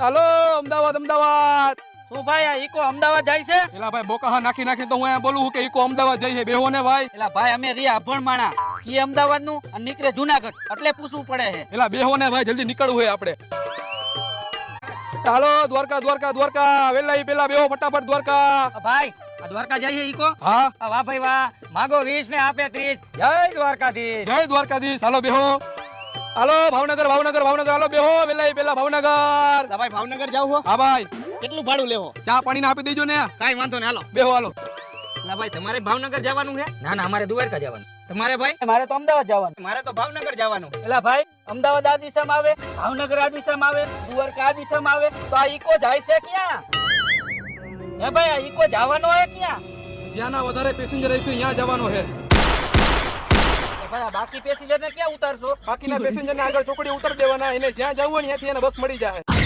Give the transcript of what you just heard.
હાલો અમદાવાદ અમદાવાદ. શું ભાઈ આ ઈકો અમદાવાદ જાય છે? એલા ભાઈ બોકાહા નાખી નાખી તો હું અહીંયા બોલું છું કે ઈકો અમદાવાદ જાય છે. બેહો ને ભાઈ. એલા ભાઈ અમે રી અભણ માણા. ઈ અમદાવાદનું અને નીકળે જુનાગઢ. એટલે પૂછવું પડે છે. એલા બેહો ને ભાઈ જલ્દી નીકળવું હોય આપણે. હાલો દ્વારકા દ્વારકા દ્વારકા. વેલા ઈ પેલા બેહો ફટાફટ દ્વારકા. ભાઈ આ દ્વારકા છે ઈકો? હા. વાહ ભાઈ વાહ. માગો 20 ને આપે ત્રીસ. જય દ્વારકાધીશ. જય દ્વારકાધીશ. હાલો બેહો. હાલો ભાવનગર ભાવનગર ભાવનગર. હાલો બેહો વેલા પેલા ભાવનગર ભાઈ ભાવનગર જાવ હો. હા ભાઈ. કેટલું ભાડું લેવો? ચા પાણી આપી દેજો ને. કાઈ વાંધો નહીં હાલો. બેહો હાલો. ના ભાઈ તમારે ભાવનગર જવાનું છે? ના ના અમારે દ્વારકા જવાનું. તમારે ભાઈ? મારે તો અમદાવાદ જવાનું. મારે તો ભાવનગર જવાનું. એટલે ભાઈ અમદાવાદ આ દિશામાં આવે ભાવનગર આ દિશામાં આવે દ્વારકા આ દિશામાં આવે તો આ ઈકો જાય છે ક્યાં? હે ભાઈ આ ઈકો જવાનો હે ક્યાં? જ્યાંના વધારે પેસેન્જર હશે ત્યાં જવાનો ભાઈ આ બાકી પેસેન્જર ને ક્યાં ઉતારશો? બાકીના પેસેન્જર ને આગળ ચોકડી ઉતાર દેવાના એને જ્યાં જવું હોય ને ત્યાંથી એને બસ મળી જાય.